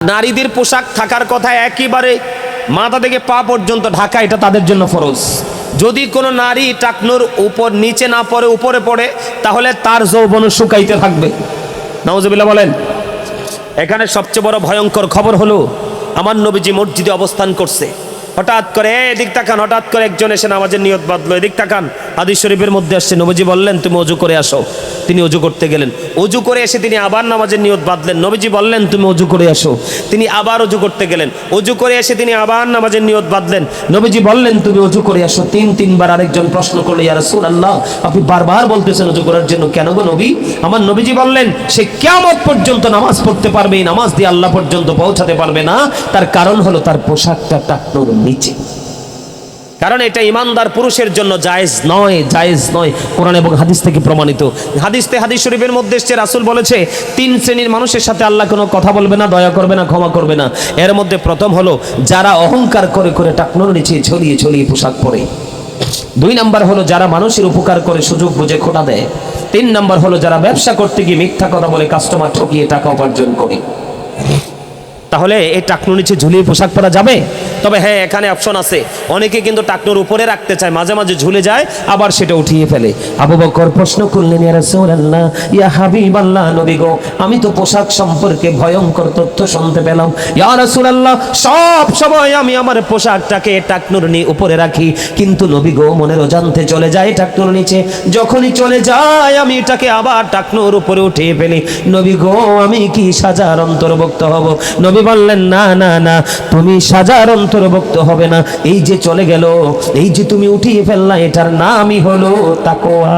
নারীদের পোশাক থাকার কথা একেবারে মাথা থেকে পা পর্যন্ত ঢাকা, এটা তাদের জন্য ফরজ। যদি কোনো নারী টাকনুর উপর, নিচে না পড়ে, উপরে পড়ে, তাহলে তার যৌবন শুকাইতে থাকবে। নওয়াজবিল্লাহ বলেন, এখানে সবচেয়ে বড় ভয়ঙ্কর খবর হলো, আমার নবীজি মসজিদে অবস্থান করছে। হঠাৎ করে "এ, এদিক তাকান। হঠাৎ করে একজন এসে নামাজের নিয়ত বাঁধলো। এদিক তাকান। হাদিস শরীফের মধ্যে আসছে। নবীজি বললেন তুমি অজু করে আসো। তিনি অজু করতে গেলেন। অজু করে এসে তিনি আবার নামাজের নিয়ত বাঁধলেন। নবীজি বললেন তুমি অজু করে আসো। তিনি আবার অজু করতে গেলেন। অজু করে এসে তিনি আবার নামাজের নিয়ত বাঁধলেন। নবীজি বললেন তুমি অজু করে আসো। তিন তিনবার আরেকজন প্রশ্ন করল ইয়া রাসূলুল্লাহ আপনি বারবার বলতেছেন অজু করার জন্য কেন গো নবী? আমার নবীজি বললেন সে কিয়ামত পর্যন্ত নামাজ পড়তে পারবে এই নামাজ দিয়ে আল্লাহ পর্যন্ত পৌঁছাতে পারবে না। তার কারণ হলো তার পোশাকটা টাকনোর নিচে। কারণ এটা ইমানদার পুরুষের জন্য জায়েজ নয় জায়েজ নয়। কোরআন এবং হাদিস থেকে প্রমাণিত। হাদিসতে হাদিস শরীফের মধ্যে এসছে, রাসূল বলেছে, তিন শ্রেণির মানুষের সাথে আল্লাহ কোনো কথা বলবে না, দয়া করবে না, ক্ষমা করবে না। এর মধ্যে প্রথম হলো, যারা অহংকার করে করে টাকনোর নিচে ঝলিয়ে ছড়িয়ে পোশাক পরে। দুই নাম্বার হলো, যারা মানুষের উপকার করে সুযোগ বুঝে খোটা দেয়। তিন নাম্বার হলো, যারা ব্যবসা করতে গিয়ে মিথ্যা কথা বলে কাস্টমার ঠকিয়ে টাকা উপার্জন করে। তাহলে এই টাকনুর নিচে ঝুলিয়ে পোশাক পরা যাবে? তবে হ্যাঁ এখানে অপশন আছে। অনেকে কিন্তু টাকনুর উপরে রাখতে চায়, মাঝে মাঝে ঝুলে যায়, আবার সেটা উঠিয়ে ফেলে। আবু বকর প্রশ্ন করলেন, ইয়া রাসূলুল্লাহ, ইয়া হাবিবাল্লাহ, নবী গো, আমি তো পোশাক সম্পর্কে ভয়ঙ্কর তথ্য শুনতে পেলাম। ইয়া রাসূলুল্লাহ, সব সময় আমি আমার পোশাকটাকে টাকনুর নি উপরে রাখি। কিন্তু নবী গো, মনের অজান্তে চলে যায় টাকনুর নিচে। যখনই চলে যায়, আমি এটাকে আবার টাকনুর উপরে উঠিয়ে ফেলি। নবী গো, আমি কি সাজার অন্তর্ভুক্ত হব? নবী বললেন, না না না, তুমি সাজার অন্তর্ভুক্ত হবে না। এই যে চলে গেল, এই যে তুমি উঠিয়ে ফেললা, এটার নামই হলো তাকোয়া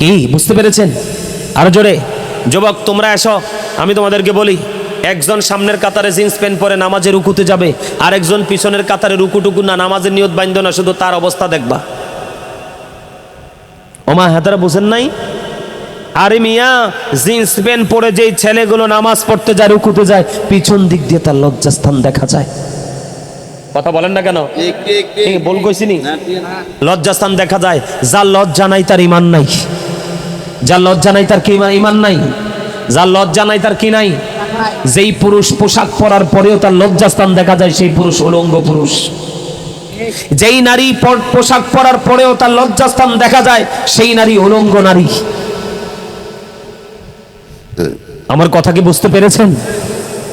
কি, বুঝতে পেরেছেন? আরও জোরে, যুবক, তোমরা এসো, আমি তোমাদেরকে বলি, একজন সামনের কাতারে জিন্স প্যান্ট পরে নামাজে রুকুতে যাবে, আর একজন পিছনের কাতারে রুকুটুকু না নামাজের নিয়ত বান্ধ না, শুধু তার অবস্থা দেখবা। ওমা হাতারা বুঝেন নাই? আরে মিয়া জিন্স প্যান্ট পরে যেই ছেলেগুলো নামাজ পড়তে যায় রুকুতে যায় পিছন দিক দিয়ে তার লজ্জাস্থান দেখা যায়। কথা বলেন না কেন? বল কইছিনি। লজ্জাস্থান দেখা যায় যার লজ্জা নাই তার ইমান নাই। যার লজ্জা নাই তার কি ইমান- নাই? যার লজ্জা নাই তার কি নাই? যেই পুরুষ পোশাক পরার পরেও তার লজ্জাস্থান দেখা যায় সেই পুরুষ উলঙ্গ পুরুষ। যেই নারী পর- পোশাক পরার পরেও তার লজ্জাস্থান দেখা যায় সেই নারী উলঙ্গ নারী। আমার কথা কি বুঝতে পেরেছেন?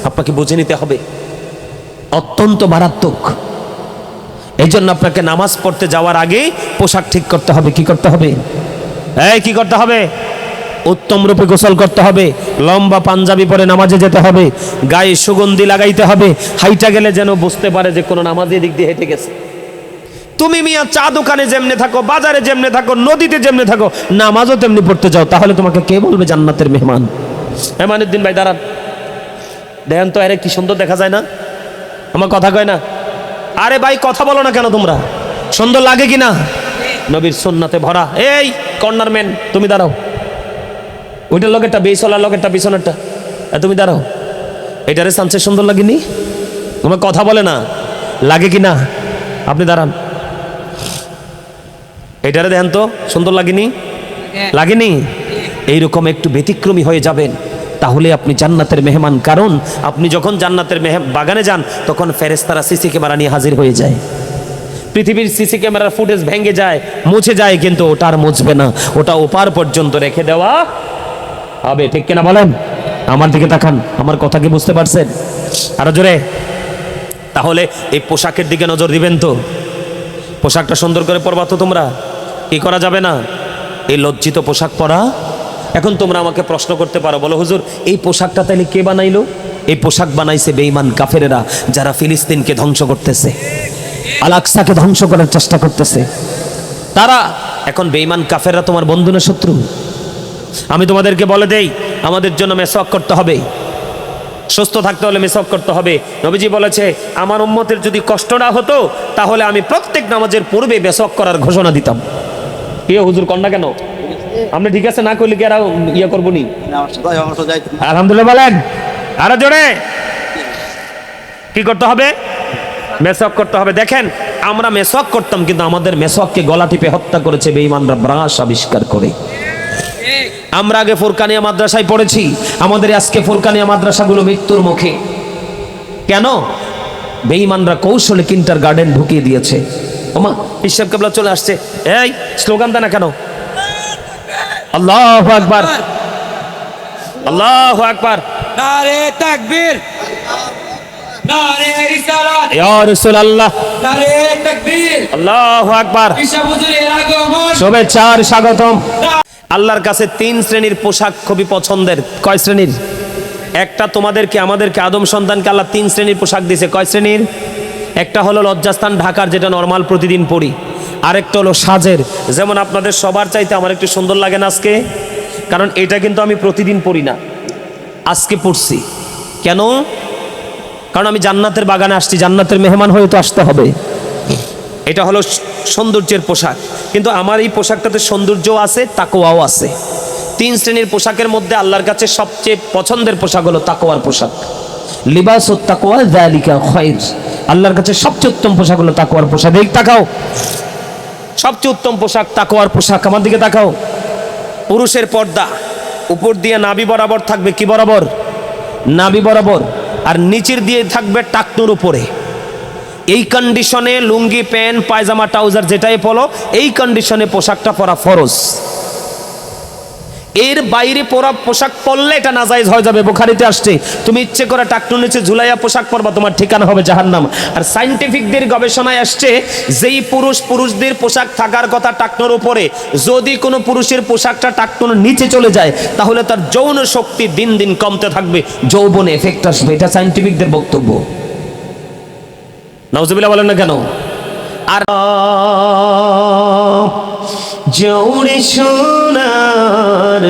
আপনাকে বুঝে নিতে হবে। অত্যন্ত মারাত্মক। এই জন্য আপনাকে নামাজ পড়তে যাওয়ার আগে পোশাক ঠিক করতে হবে। কি করতে হবে? এই, কি করতে হবে? উত্তম রূপে গোসল করতে হবে। লম্বা পাঞ্জাবি পরে নামাজে যেতে হবে। গায়ে সুগন্ধি লাগাইতে হবে। হাইটা গেলে যেন বুঝতে পারে যে কোনো নামাজের দিক দিয়ে হেঁটে গেছে। তুমি মিয়া চা দোকানে যেমনে থাকো, বাজারে যেমনে থাকো, নদীতে যেমনে থাকো, নামাজও তেমনি পড়তে যাও। তাহলে তোমাকে কে বলবে জান্নাতের মেহমান? মেহমানুদ্দিন ভাই দাঁড়ান। দেখেন তো আরে কি সুন্দর দেখা যায় না। আমার কথা কয় না। আরে ভাই কথা বলো না কেন তোমরা? সুন্দর লাগে কি না? নবীর সুন্নাতে ভরা। এই কর্নার ম্যান তুমি দাঁড়াও। ওইটার লগেরটা বেসলার লগেরটা পিছনেরটা। এ, তুমি দাঁড়াও। এটারে সানসে সুন্দর লাগেনি? তোমার কথা বলে না। লাগে কি না? আপনি দাঁড়ান। এটারে দেখেন তো সুন্দর লাগেনি? লাগেনি? এইরকম একটু ব্যতিক্রমী হয়ে যাবেন। তাহলে আপনি জান্নাতের মেহমান। কারণ আপনি যখন জান্নাতের মেহ বাগানে যান, তখন ফেরেস্তারা সিসি ক্যামেরা নিয়ে হাজির হয়ে যায়। পৃথিবীর সিসি ক্যামেরার ফুটেজ ভেঙে যায়, মুছে যায়, কিন্তু ওটা আর মুছবে না। ওটা ওপার পর্যন্ত রেখে দেওয়া হবে। ঠিক কিনা বলেন? আমার দিকে তাকান, আমার কথা কি বুঝতে পারছেন? আরও জোরে। তাহলে এই পোশাকের দিকে নজর দিবেন তো। পোশাকটা সুন্দর করে পরবা তো তোমরা। কি করা যাবে না? এই লজ্জিত পোশাক পরা এখন তোমরা আমাকে প্রশ্ন করতে পারো, বলো, হুজুর, এই পোশাকটা তাইলে কে বানাইলো? এই পোশাক বানাইছে বেঈমান কাফেরেরা, যারা ফিলিস্তিনকে ধ্বংস করতেছে আলাক্সাকে ধ্বংস করার চেষ্টা করতেছে। তারা, এখন বেঈমান কাফেররা তোমার বন্ধু না শত্রু? আমি তোমাদেরকে বলে দেই, আমাদের জন্য মেসওয়াক করতে হবে। সুস্থ থাকতে হলে মেসওয়াক করতে হবে। নবীজি বলেছে, আমার উম্মতের যদি কষ্ট না হতো, তাহলে আমি প্রত্যেক নামাজের পূর্বে মেসওয়াক করার ঘোষণা দিতাম। কে হুজুর, কন্যা কেন? আপনি ঠিক আছে না করলে কি আর ইয়ে করব নি? আমার আমার। আলহামদুলিল্লাহ বলেন। আরও জোরে। কি করতে হবে? মেসওয়াক করতে হবে। দেখেন আমরা মেসওয়াক করতাম কিন্তু আমাদের মেসওয়াককে গলা টিপে হত্যা করেছে বেঈমানরা ব্রাশ আবিষ্কার করে। আমরা আগে ফুরকানিয়া মাদ্রাসায় পড়েছি। আমাদের আজকে ফুরকানিয়া মাদ্রাসাগুলো মৃত্যুর মুখে। কেন? বেঈমানরা কৌশলে কিন্টার গার্ডেন ঢুকিয়ে দিয়েছে। ওমা ঈশ্বর কেবলা চলে আসছে। এই স্লোগান দেয় না কেন? আল্লাহ আকবার। আল্লাহ আকবার। নারে তাকবীর। নারে রিসালাত। ইয়া রাসূলুল্লাহ। নারে তাকবীর। আল্লাহ আকবার। ঈশা হুজুরের আগমন। শুভেচ্ছা স্বাগতম। আল্লাহর কাছে তিন শ্রেণির পোশাক খুবই পছন্দের। কয় শ্রেণির? একটা তোমাদেরকে আমাদেরকে আদম সন্তানকে আল্লাহ তিন শ্রেণির পোশাক দিয়েছে। কয় শ্রেণির? একটা হলো লজ্জাস্থান ঢাকার যেটা নর্মাল প্রতিদিন পরি আরেকটা হলো সাজের। যেমন আপনাদের সবার চাইতে আমার একটু সুন্দর লাগে না আজকে? কারণ এটা কিন্তু আমি প্রতিদিন পড়ি না। আজকে পড়ছি। কেন? কারণ আমি জান্নাতের বাগানে আসছি, জান্নাতের মেহমান হয়ে তো আসতে হবে। এটা হলো সৌন্দর্যের পোশাক। কিন্তু আমার এই পোশাকটাতে সৌন্দর্য আছে তাকোয়াও আছে। তিন শ্রেণির পোশাকের মধ্যে আল্লাহর কাছে সবচেয়ে পছন্দের পোশাক হলো তাকোয়ার পোশাক। লিবাস ও তাকোয়া জালিকা খয়ের। আল্লাহর কাছে সবচেয়ে উত্তম পোশাক হলো তাকোয়ার পোশাক। এই তাকাও। সবচেয়ে উত্তম পোশাক তাকোয়ার পোশাক। আমার দিকে তাকাও। পুরুষের পর্দা, উপর দিয়ে নাবি বরাবর থাকবে কি বরাবর? নাবি বরাবর। আর নিচের দিয়ে থাকবে টাকনুর উপরে। এই কন্ডিশনে লুঙ্গি, প্যান্ট, পায়জামা, ট্রাউজার যেটাই পলো এই কন্ডিশনে পোশাকটা পরা ফরজ। এর বাইরে পরা পোশাক পরলে এটা নাজাইজ হয়ে যাবে, বোখারিতে আসছে। তুমি ইচ্ছে করে টাকটু নিচে ঝুলাইয়া পোশাক পরবা, তোমার ঠিকানা হবে জাহান্নাম। আর সাইন্টিফিকদের গবেষণায় আসছে, যেই পুরুষ পুরুষদের পোশাক থাকার কথা টাকনোর উপরে, যদি কোনো পুরুষের পোশাকটা টাকনোর নিচে চলে যায়, তাহলে তার যৌন শক্তি দিন দিন কমতে থাকবে, যৌবনে এফেক্ট আসবে। এটা সাইন্টিফিকদের বক্তব্য। নাউজুবিল্লাহ বলেন না কেন? আর জৌড়ে সোনার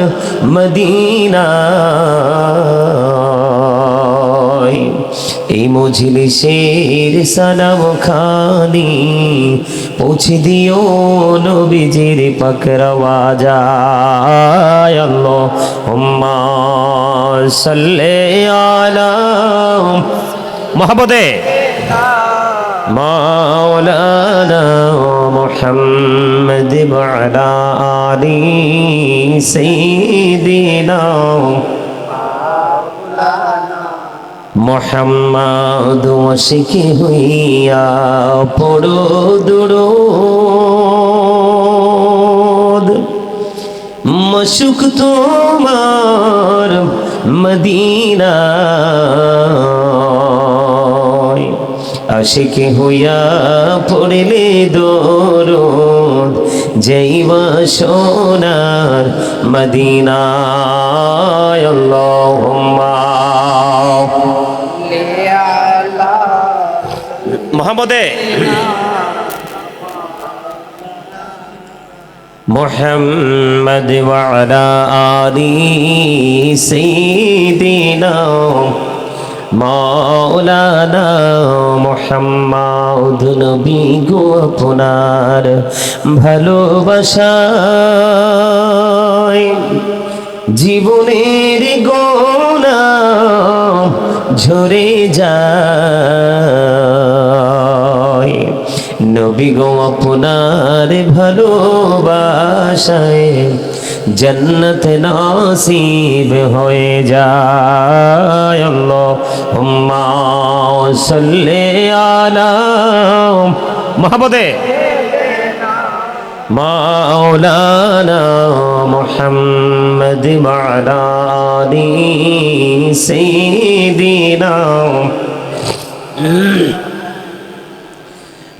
মদিনা। এই মজলিসের সালাম খানি পৌঁছে দিও নবীজির পাকরাওয়া যায় আল্লাহ হুম্মা সাল্লে আলা মহাবদে। مولانا محمد وعلى آل سيدنا মোহাম্মদ ওয়াসিকে হইয়া পড়ো দুরুদ মশুক তোমার মদিনা আশিকে হইয়া পড়লে দরদ যাইবা সোনার মদিনায় আল্লাহুম্মা মোহাম্মদে محمد وعلى آل سيدنا মাওলানা মোহাম্মদ নবী গো আপনার ভালোবাসায় জীবনের গোনা ঝরে যায়। নবী গো আপনার ভালোবাসায় জন্নত নাসিব হয়ে যায় আল্লাহুম্মা সাল্লি আলা মহাবদে মাওলানা মুহাম্মদ ওয়ালা আলি সাইয়্যিদিনা।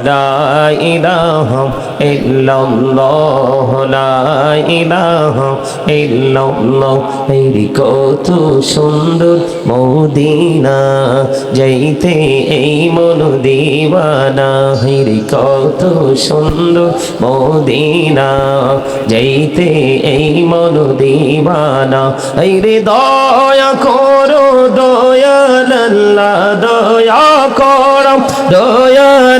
لا إله إلا الله لا إله إلا الله এর কত সুন্দর মদিনা যাইতে এই মন দিবানা হের কত সুন্দর মদিনা যাইতে এই মন দিবানা এই রে দয়া করো দয়াল আল্লাহ দয়া করো দয়াল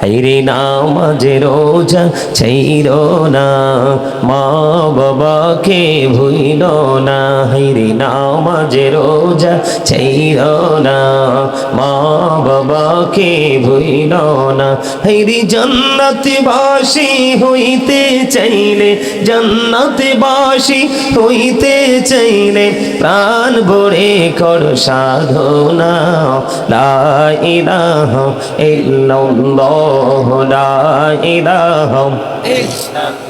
হাইরে নামাজে রোজা ছাইর না, মা বাবাকে ভুইল না। হাইরে নামাজে রোজা ছাইর না, মা বাবাকে ভুইল না। হাইরে জান্নাতে বাসি হইতে চাইলে জান্নাতে বাসি হইতে চাইলে প্রাণ ভরে কর সাধনা। লা ইলাহা ইল্লাল্লাহ। لا إله إلا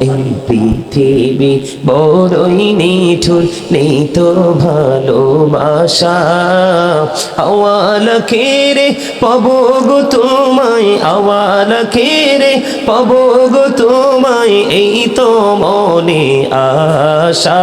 এই পৃথিবী বড়ই নিঠুর, নেই তো ভালোবাসা আওয়ালা কেরে পাবো গো তোমায়, আওয়াল কেরে পাবো গো তোমায়, এই তো মনে আশা।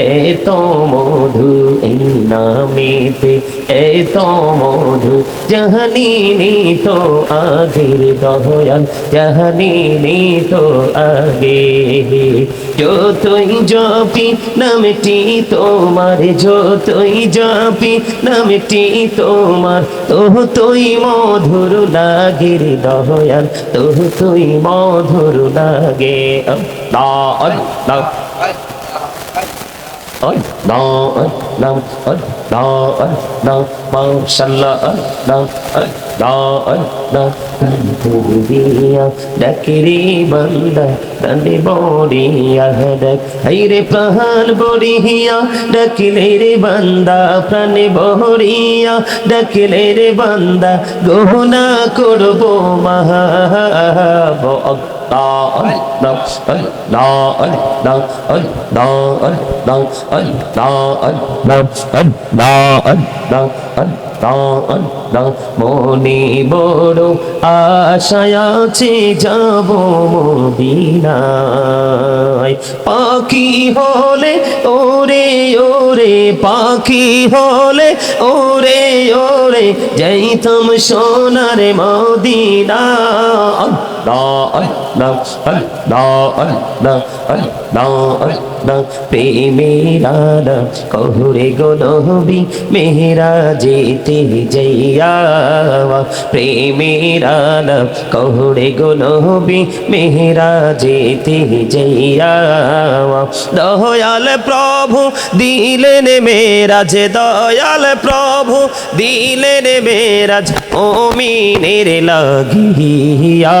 এত মধু এই নামেতে এত মধু জাহানি তো আগের দয়াল জাহানি তো আগে। যতই জপি নামটি তোমার, যতই জপি নামটি তোমার তোহ তুই মধুর লাগে রে দয়াল তোহ তুই মধুর লাগে। আল্লাহ। ডাকিরি বান্দা দাঁড়ি বড়িয়া ডাক রে প্রাণ বড়িয়া ডাকিলে রে বান্দা প্রাণে বহরিয়া ডাকিলে রে বান্দা গহনা করব মহা মনে বড় আশায় যাব মদিনায়। পাখি হলে, ওরে ওরে, পাখি হলে, ওরে ওরে, যাইতাম সোনার মদিনা আল্লাহ আল্লাহ আল্লাহ আল্লাহ আল্লাহ প্রেমেরা গো নবী মেহরা যেতে যাইয়া প্রেমেরা কহুরে নবী মেহরা যেতে যাইয়া দয়াল প্রভু দিলেন মেরাজ দয়াল প্রভু দিলেন মেরাজ ও মিনের লাগিয়া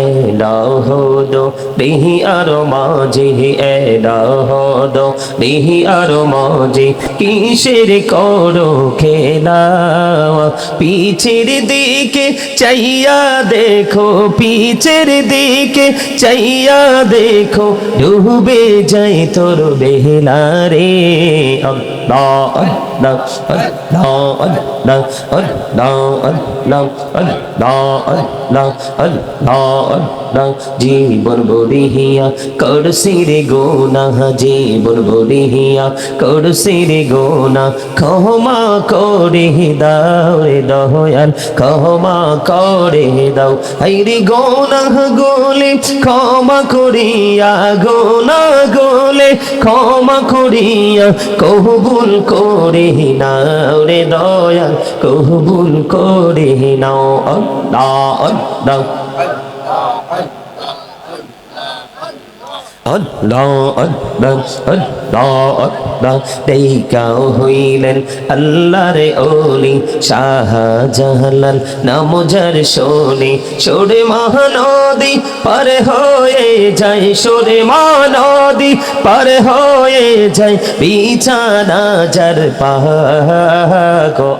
এলাহদো বিহি আর মাঝে এলাহদো বিহি আর মাঝে কিসের করো খেলা পিছের দিকে চাইয়া দেখো পিছের দিকে চাইয়া দেখো ডুবে যাই তোর বেহলা রে আল্লাহ আল্লাহ আল্লাহ আল্লাহ আল্লাহ আল্লাহ আল্লাহ আল্লাহ আল্লাহ আল্লাহ জীবন বলিহিয়া করছি রে গোনা জীবন গোনা। ক্ষমা করে দাও রে দয়াল ক্ষমা দাও। হাই রে গোনা গোলে, ক্ষমা করিয়া গোনা গোলে, ক্ষমা করিয়া কবুল করে নাও রে দয়াল করে নাও আল্লাহ আল্লাহ হইলেন আল্লাহর ওলি শাহজাহালাল নামজার শোনে সরে মহানদী পার হয়ে যায় সরে মহানদী পার হয়ে যায় বিছানা যার পাগো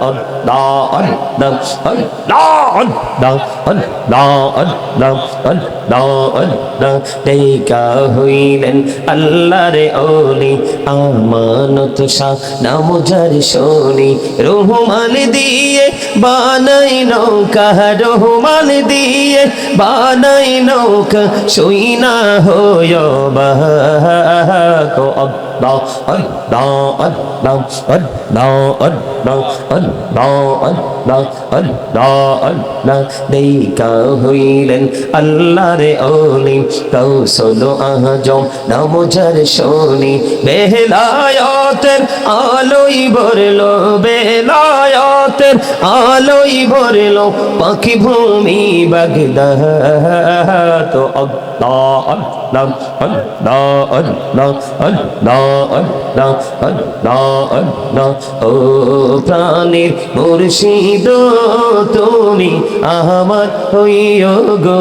টেকা হইলেন আল্লাহর ওলি আমানত শাহ নাম যার শনি রহমান দিয়ে বানাই নৌকা রহমান দিয়ে বানাই নৌকা শুই না হয় বাহ আল্লাহ আল্লাহ আল্লাহ আল্লাহ আল্লাহ আল্লাহ আল্লাহ আল্লাহ আল্লাহ দেইকা হইলেন আল্লাহর ওলি কৌশল আহজম নামজার শোনি বেলায়তের আলোই ভরলো বেলায়তের আলোই ভরলো পাখি ভূমি বাগদাহ তো ও প্রাণের মুর্শিদ তুমি আমার হইও গো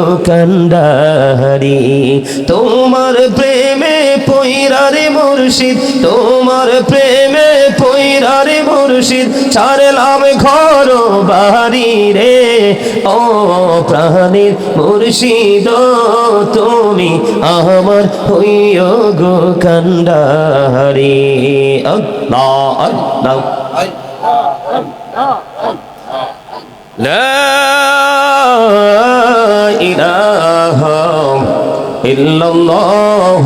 তোমার প্রেমে পৈরারে মুর্শিদ তোমার প্রেমে মুর্শিদ ছাড়লাম ঘর বাড়ি রে ও প্রাণের মুর্শিদ তুমি আমার হইও গো কান্ডারি আল্লাহ আল্লাহ لا إله إلا الله